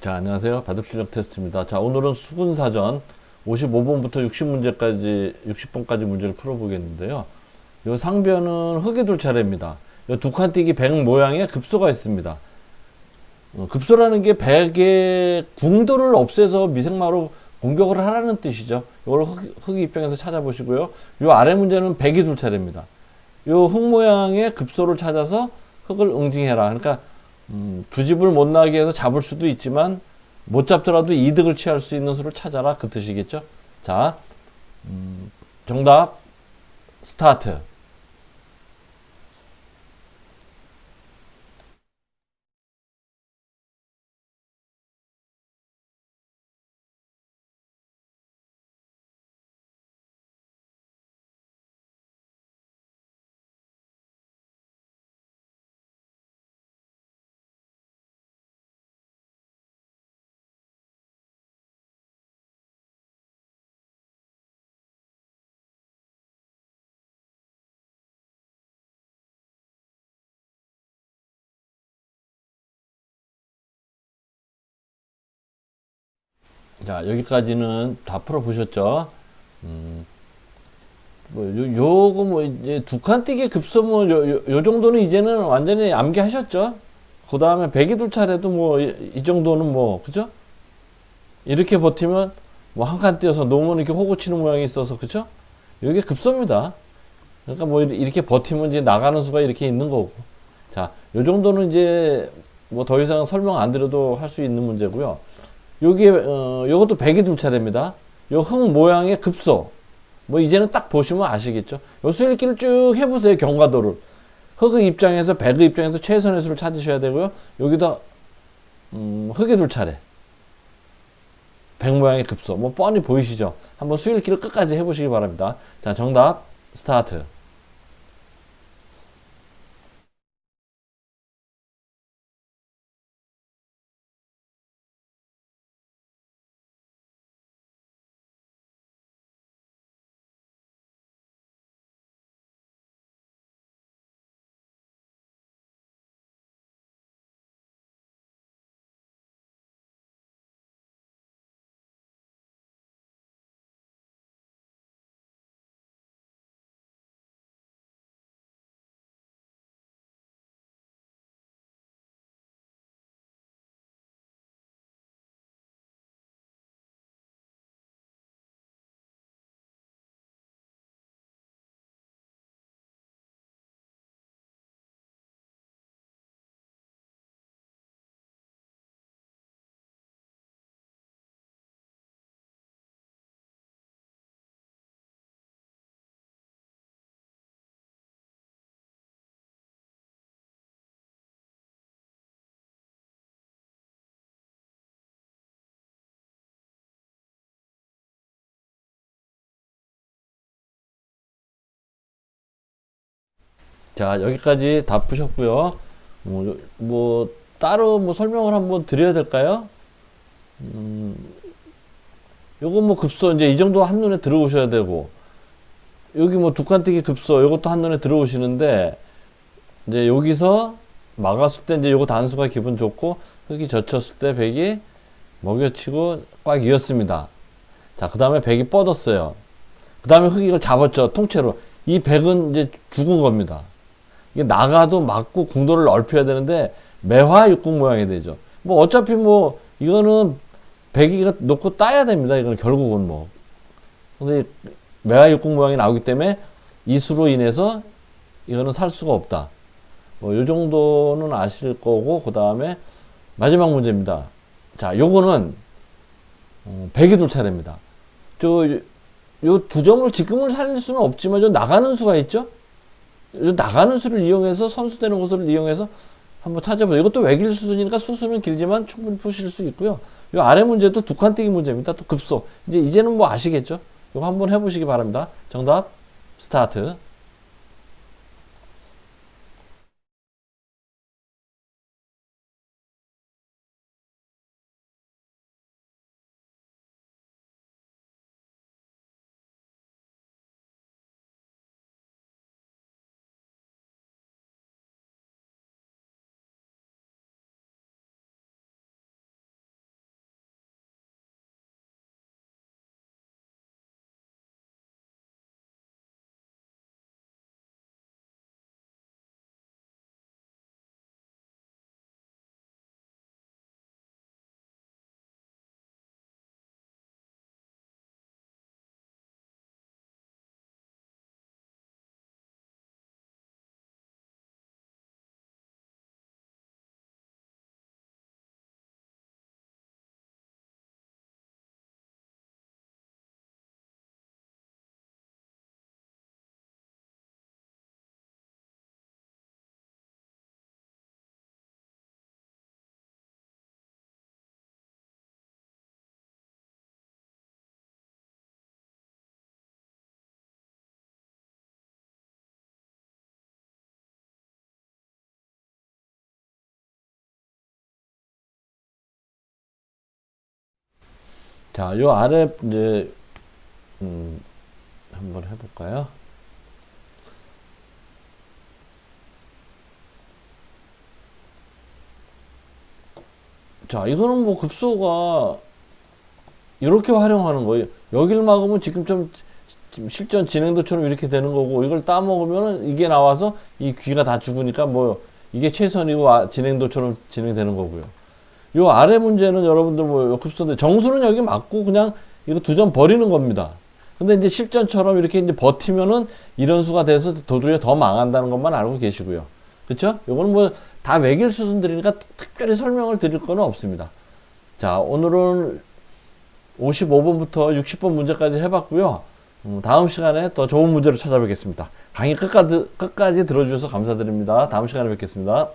자, 안녕하세요. 바둑 실력 테스트입니다. 자, 오늘은 수군 사전 55번부터 60문제까지, 60번까지 문제를 풀어 보겠는데요. 요 상변은 흙이 둘 차례입니다. 요 두칸 띄기 백 모양의 급소가 있습니다. 어, 급소라는 게 백의 궁도를 없애서 미생마로 공격을 하라는 뜻이죠. 이걸 흙, 흙 입장에서 찾아보시고요. 요 아래 문제는 백이 둘 차례입니다. 요 흙 모양의 급소를 찾아서 흙을 응징해라. 그러니까 음, 두 집을 못 나게 해서 잡을 수도 있지만 못 잡더라도 이득을 취할 수 있는 수를 찾아라 그 뜻이겠죠. 자, 음, 정답 스타트. 자, 여기까지는 다 풀어보셨죠? 음, 뭐, 요, 요거 뭐, 이제 두 칸 뛰기 급소 뭐, 요, 요, 요 정도는 이제는 완전히 암기하셨죠? 그 다음에 백이 둘 차례도 뭐, 이, 이 정도는 뭐, 그죠? 이렇게 버티면 뭐, 한 칸 뛰어서 농은 이렇게 호구 치는 모양이 있어서, 그죠? 이게 급소입니다. 그러니까 뭐, 이렇게 버티면 이제 나가는 수가 이렇게 있는 거고. 자, 요 정도는 이제 뭐, 더 이상 설명 안 드려도 할 수 있는 문제고요. 여기에 어 요것도 백이 둘 차례입니다. 요 흙 모양의 급소. 뭐 이제는 딱 보시면 아시겠죠. 요 수일기를 쭉 해보세요. 경과도를. 흙의 입장에서 백의 입장에서 최선의 수를 찾으셔야 되고요. 여기도 음, 흙이 둘 차례. 백 모양의 급소. 뭐 뻔히 보이시죠. 한번 수일기를 끝까지 해보시기 바랍니다. 자 정답 스타트. 자 여기까지 다 푸셨고요. 뭐, 요- 뭐 따로 뭐 설명을 한번 드려야 될까요? 음, 요거 뭐 급소 이제 이 정도 한눈에 들어오셔야 되고 여기 뭐 두칸뜨기 급소 요것도 한눈에 들어오시는데 이제 여기서 막았을 때 이제 요거 단수가 기분 좋고 흙이 젖혔을 때 백이 먹여치고 꽉 이었습니다. 자, 그 다음에 백이 뻗었어요. 그 다음에 흙이 이걸 잡았죠. 통째로. 이 백은 이제 죽은 겁니다. 이게 나가도 맞고 궁도를 넓혀야 되는데 매화 육궁 모양이 되죠. 뭐 어차피 뭐 이거는 백이가 놓고 따야 됩니다. 이거는 결국은 뭐. 근데 매화 육궁 모양이 나오기 때문에 이수로 인해서 이거는 살 수가 없다. 뭐 요 정도는 아실 거고 그 다음에 마지막 문제입니다. 자, 요거는 어, 백이 둘 차례입니다. 저 요 두 점을 지금은 살릴 수는 없지만 저 나가는 수가 있죠. 요 나가는 수를 이용해서 선수되는 곳을 이용해서 한번 찾아보세요. 이것도 외길 수준이니까 수수는 길지만 충분히 푸실 수 있고요. 요 아래 문제도 두칸 띄기 문제입니다. 또 급소. 이제 이제는 뭐 아시겠죠? 이거 한번 해보시기 바랍니다. 정답 스타트. 자, 요 아래 이제 음, 한번 해볼까요? 자, 이거는 뭐 급소가 이렇게 활용하는 거예요. 여기를 막으면 지금 좀 실전 진행도처럼 이렇게 되는 거고 이걸 따먹으면 이게 나와서 이 귀가 다 죽으니까 뭐 이게 최선이고 아, 진행도처럼 진행되는 거고요. 요 아래 문제는 여러분들 뭐 급소인데 정수는 여기 맞고 그냥 이거 두 점 버리는 겁니다. 근데 이제 실전처럼 이렇게 이제 버티면은 이런 수가 돼서 도도리가 더 망한다는 것만 알고 계시고요. 그쵸? 요거는 뭐 다 외길 수순들이니까 특별히 설명을 드릴 거는 없습니다. 자, 오늘은 55번부터 60번 문제까지 해봤고요. 음, 다음 시간에 더 좋은 문제로 찾아뵙겠습니다. 강의 끝까지, 끝까지 들어주셔서 감사드립니다. 다음 시간에 뵙겠습니다.